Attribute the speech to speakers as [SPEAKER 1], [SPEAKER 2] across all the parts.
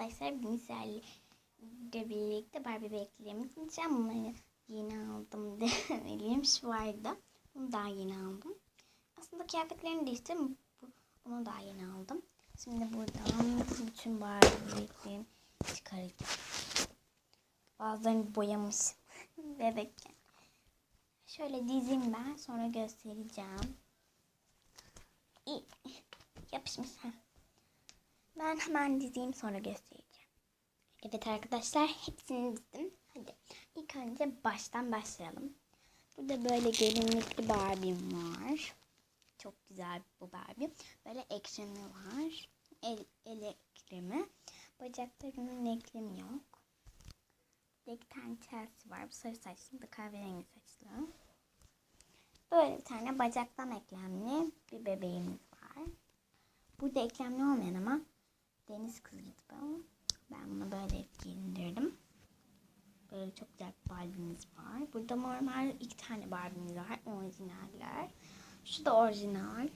[SPEAKER 1] arkadaşlar Minsel'le birlikte Barbie beklerimi gideceğim. Bunları yeni aldım demeliyim. Şu vardı. Bunu daha yeni aldım. Aslında kıyafetlerini değiştirdim. Bu, bunu daha yeni aldım. Şimdi buradan bütün Barbie beklerimi çıkaracağım. Bazılarını boyamışım bebekken. Şöyle dizeyim ben sonra göstereceğim. İyi. Yapışmış. ha. Ben hemen dizeyim sonra göstereceğim. Evet arkadaşlar hepsini dizdim. Hadi ilk önce baştan başlayalım. Burada böyle gelinlikli Barbie'm var. Çok güzel bu Barbie. Böyle ekranı var. El, el eklemi. Bacaklarının eklemi yok. Bir iki tane Chelsea var. Bu sarı saçlı, bu kahverengi saçlı. Böyle bir tane bacaktan eklemli bir bebeğimiz var. Burada eklemli olmayan ama deniz kızı gibi. Ben bunu böyle giyindirdim. Böyle çok güzel bir Barbie'miz var. Burada normal iki tane Barbie'miz var. Orijinaller. Şu da orijinal.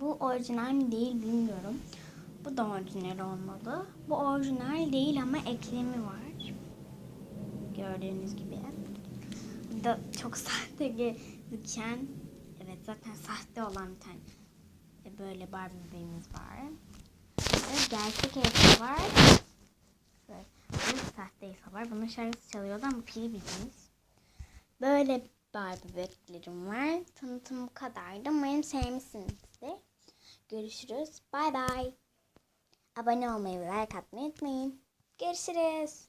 [SPEAKER 1] Bu orijinal mi değil bilmiyorum. Bu da orijinal olmalı. Bu orijinal değil ama eklemi var. Gördüğünüz gibi. Bu da çok sahte gözüken, evet zaten sahte olan bir tane e, böyle Barbie bebeğimiz var. Ve gerçek evde var. Böyle bu sahte ise var. Bunun şarkısı çalıyordu ama pili bitmiş. Böyle Barbie bebeklerim var. Tanıtım bu kadardı. Umarım sevmişsinizdir. Görüşürüz. Bay bay. Abone olmayı ve like atmayı unutmayın. Görüşürüz.